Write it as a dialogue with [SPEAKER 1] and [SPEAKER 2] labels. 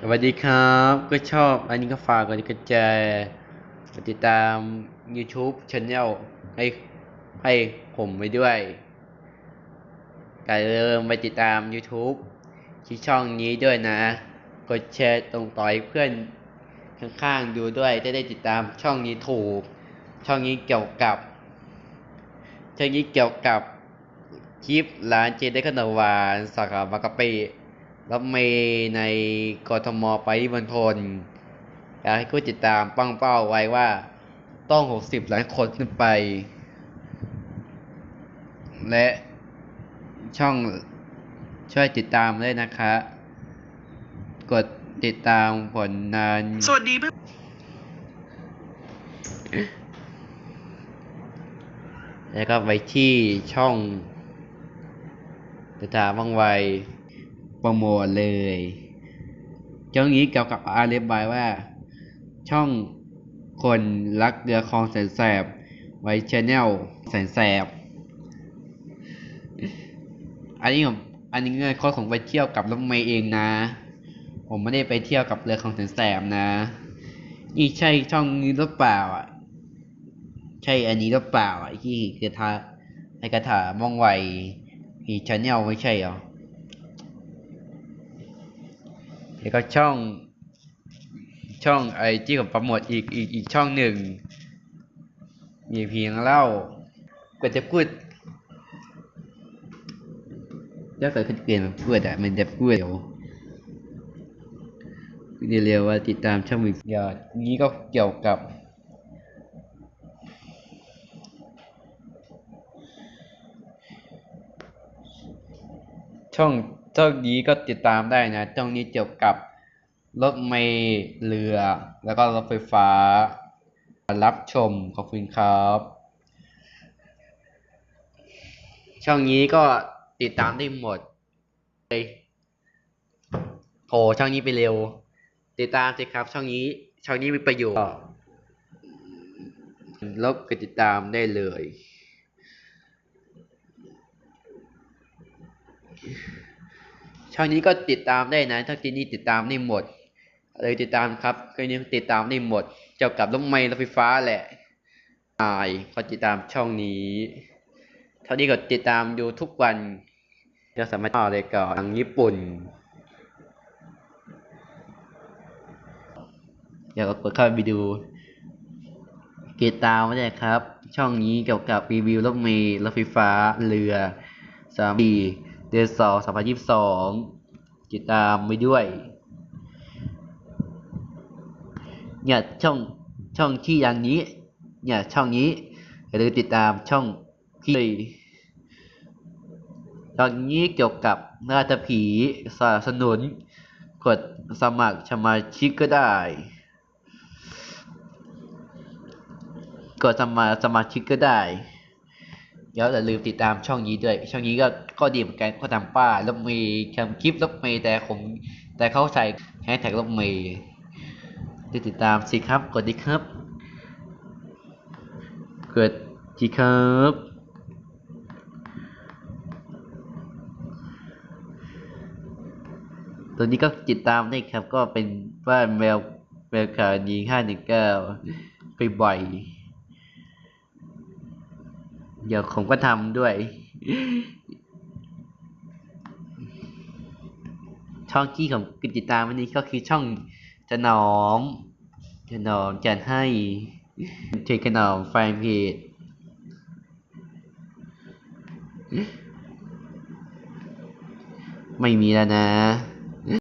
[SPEAKER 1] สวัสดีครับ ก็ชอบอันนี้ก็ฝากกดกระจายกดติดตาม YouTube Channel ให้ให้ผมไปด้วยอย่าลืมไปติดตาม YouTube ที่ช่องนี้ด้วยนะ กดแชร์ตรงต่อยเพื่อนข้างๆดูด้วยจะได้ติดตามช่องนี้ถูก ช่องนี้เกี่ยวกับ ช่องนี้เกี่ยวกับคลิปร้านเจได้ขนมหวานสาขาบางกะปิ รถเมย์ในกทมไปบนทนอยากให้ผู้ติดตามปั้งเป้าไว้ว่า ต้อง 60 ล้านคนขึ้นไป และช่องช่วยติดตามด้วยนะคะ กดติดตามผลงาน
[SPEAKER 2] สวัสดีเพื่อน
[SPEAKER 1] แล้วก็ไปที่ช่องติดตามว่างไว โปรโมทเลยช่องนี้เกี่ยวกับอาเรบายว่า ช่องคนรักเรือคลองแสนแสบ ไว้ชแนลแสนแสบ อันนี้ผมอันนี้เงินข้อของไปเที่ยวกับรถเมย์เองนะ ผมไม่ได้ไปเที่ยวกับเรือคลองแสนแสบนะ นี่ใช่ช่องนี้หรือเปล่าอะใช่อันนี้หรือเปล่าอะที่กระทาในกระถามองไวมีชแนลไม่ใช่หรอ แล้วก็ช่องช่องไอที่ผมโปรโมทอีกอีกอีกช่องหนึ่ง มีเพียงเล่าก็จะพูดถ้าเกิดขึ้นเปลี่ยนมาพูดอะมันจะพูดเดี๋ยวเดียวเรียกว่าติดตามช่องอีกยอดนี้ก็เกี่ยวกับช่อง ช่องนี้ก็ติดตามได้นะช่องนี้เกี่ยวกับรถเมล์เรือ แล้วก็รถไฟฟ้า รับชมขอบคุณครับ ช่องนี้ก็ติดตามได้หมดเลยโหช่องนี้ไปเร็ว ติดตามสิครับ ช่องนี้ ช่องนี้มีประโยชน์ลบกดติดตามได้เลย ช่องนี้ก็ติดตามได้นะถ้าที่นี่ติดตามได้หมด เลยติดตามครับก็นี้ติดตามได้หมดเกี่ยวกับรถเมล์รถไฟฟ้าแหละอายเขาติดตามช่องนี้ เท่านี้ก็ติดตามดูทุกวันจะสามารถต่อเลยก่อนทางญี่ปุ่นอยากกดเข้าไปดูติดตามไว้เลยครับ ช่องนี้เกี่ยวกับรีวิวรถเมล์รถไฟฟ้าเรือสามี เดือนสองสองพันยี่สิบสองติดตามไปด้วย เนี่ยช่องช่องที่อย่างนี้ เนี่ยช่องนี้อย่าลืมติดตามช่องที่ตอนนี้เกี่ยวกับนาฏผีสนับสนุน กดสมัครสมาชิกก็ได้ กดสมัสมาชิกก็ได้ แล้วอย่าลืมติดตามช่องนี้ด้วย ช่องนี้ก็ก็ดีเหมือนกันเขาทำป้ายรถเมย์ทำคลิปรถเมย์แต่ผมแต่เขาใส่แฮชแท็กรถเมย์ติดตามสิครับกดดีครับกดดีครับตัวนี้ก็ติดตามได้ครับก็เป็นว่าแมวแมวขาวดีห้าหนึ่งเก้าไปบ่อย เดี๋ยวผมก็ทำด้วย ช่องที่ผมติดตามวันนี้ก็คือช่องจะนอมจะนอมจัดให้เทขนอมแฟนเพจไม่มีแล้วนะ